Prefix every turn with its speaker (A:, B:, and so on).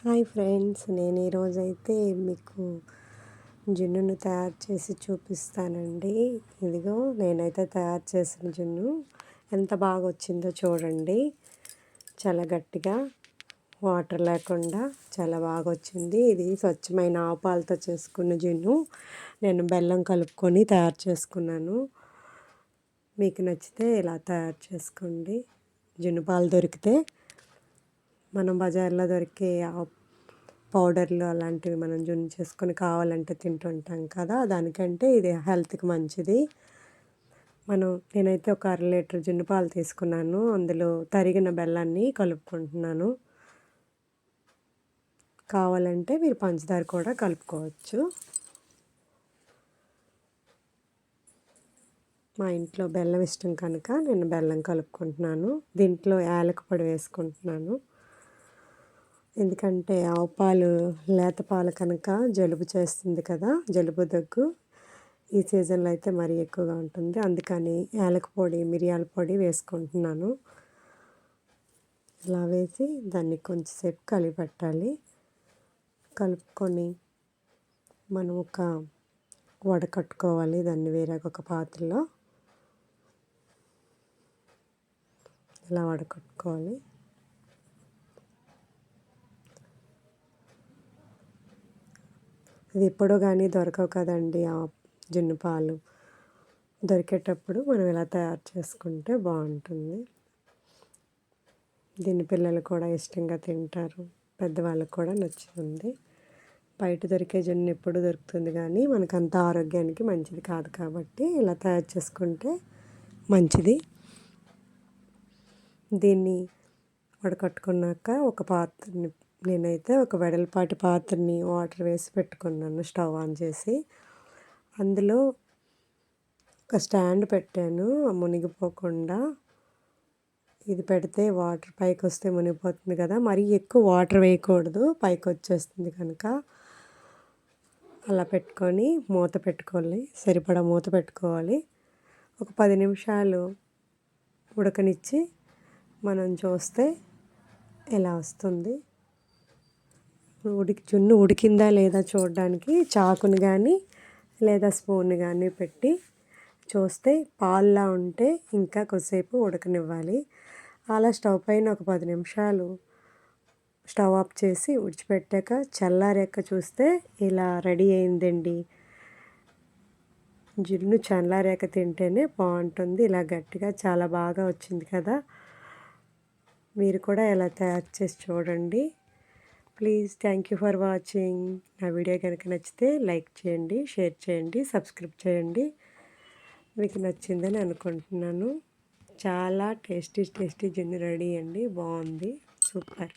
A: Hi friends నేను ఈరోజైతే మీకు జున్నును తయారు చేసి చూపిస్తానండి. ఇదిగో నేనైతే తయారు చేసిన జున్ను. ఎంత బాగా వచ్చిందో చూడండి. చాలా గట్టిగా వాటర్ లేకుండా చాలా బాగా వచ్చింది ఇది స్వచ్ఛమైన ఆపాలతో చేసుకున్న జున్ను. నేను బెల్లం కలుపుకొని తయారు చేసుకున్నాను. మీకు నచ్చితే ఇలా తయారు చేసుకోండి. జున్ను పాలు దొరికితే మనం బజార్లో దొరికే పౌడర్లు అలాంటివి మనం జున్ను చేసుకొని కావాలంటే తింటుంటాం కదా దానికంటే ఇది హెల్త్కి మంచిది. మనం నేనైతే ఒక అర లీటర్ జున్ను పాలు తీసుకున్నాను. అందులో తరిగిన బెల్లాన్ని కలుపుకుంటున్నాను. కావాలంటే మీరు పంచదార కూడా కలుపుకోవచ్చు. మా ఇంట్లో బెల్లం ఇష్టం కనుక నేను బెల్లం కలుపుకుంటున్నాను. దీంట్లో యాలక పొడి వేసుకుంటున్నాను. ఎందుకంటే ఆవు పాలు లేత పాలు కనుక జలుబు చేస్తుంది కదా జలుబు దగ్గు. ఈ సీజన్లో అయితే మరీ ఎక్కువగా ఉంటుంది. అందుకని యాలక పొడి మిరియాల పొడి వేసుకుంటున్నాను. ఇలా వేసి దాన్ని కొంచెంసేపు కలిపెట్టాలి కలుపుకొని మనం ఒక వడకట్టుకోవాలి దాన్ని వేరే ఒక పాత్రలో. ఇలా వడకట్టుకోవాలి ఇది ఎప్పుడో కానీ దొరకవు కదండి ఆ జున్ను పాలు. దొరికేటప్పుడు మనం ఇలా తయారు చేసుకుంటే బాగుంటుంది. దీన్ని పిల్లలు కూడా ఇష్టంగా తింటారు. పెద్దవాళ్ళకు కూడా నచ్చుతుంది. బయట దొరికే జున్ను ఎప్పుడు దొరుకుతుంది కానీ మనకంత ఆరోగ్యానికి మంచిది కాదు కాబట్టి ఇలా తయారు చేసుకుంటే మంచిది. దీన్ని వడకట్టుకున్నాక ఒక పాత్రని నేనైతే ఒక వెడల్పాటి పాత్రని వాటర్ వేసి పెట్టుకున్నాను స్టవ్ ఆన్ చేసి. అందులో ఒక స్టాండ్ పెట్టాను మునిగిపోకుండా. ఇది పెడితే వాటర్ పైకి వస్తే మునిగిపోతుంది కదా మరీ ఎక్కువ వాటర్ వేయకూడదు పైకి వచ్చేస్తుంది కనుక. అలా పెట్టుకొని మూత పెట్టుకోవాలి సరిపడా మూత పెట్టుకోవాలి. ఒక పది నిమిషాలు ఉడకనిచ్చి మనం చూస్తే ఎలా వస్తుంది. ఉడికి జున్ను ఉడికిందా లేదా చూడడానికి చాకుని కానీ లేదా స్పూన్ కానీ పెట్టి చూస్తే పాల్లా ఉంటే ఇంకా కొద్దిసేపు ఉడకనివ్వాలి. అలా స్టవ్ పైన ఒక పది నిమిషాలు స్టవ్ ఆఫ్ చేసి ఉడిచిపెట్టాక చల్లారాక చూస్తే ఇలా రెడీ అయిందండి. జున్ను చల్లారాక తింటేనే బాగుంటుంది. ఇలా గట్టిగా చాలా బాగా వచ్చింది కదా. మీరు కూడా ఎలా తయారు చేసి చూడండి. Please thank you for watching నా వీడియో కనుక నచ్చితే లైక్ చేయండి షేర్ చేయండి సబ్స్క్రైబ్ చేయండి. మీకు నచ్చిందని అనుకుంటున్నాను. చాలా టేస్టీ టేస్టీ జిన్ రెడీ అండి. బాగుంది. సూపర్.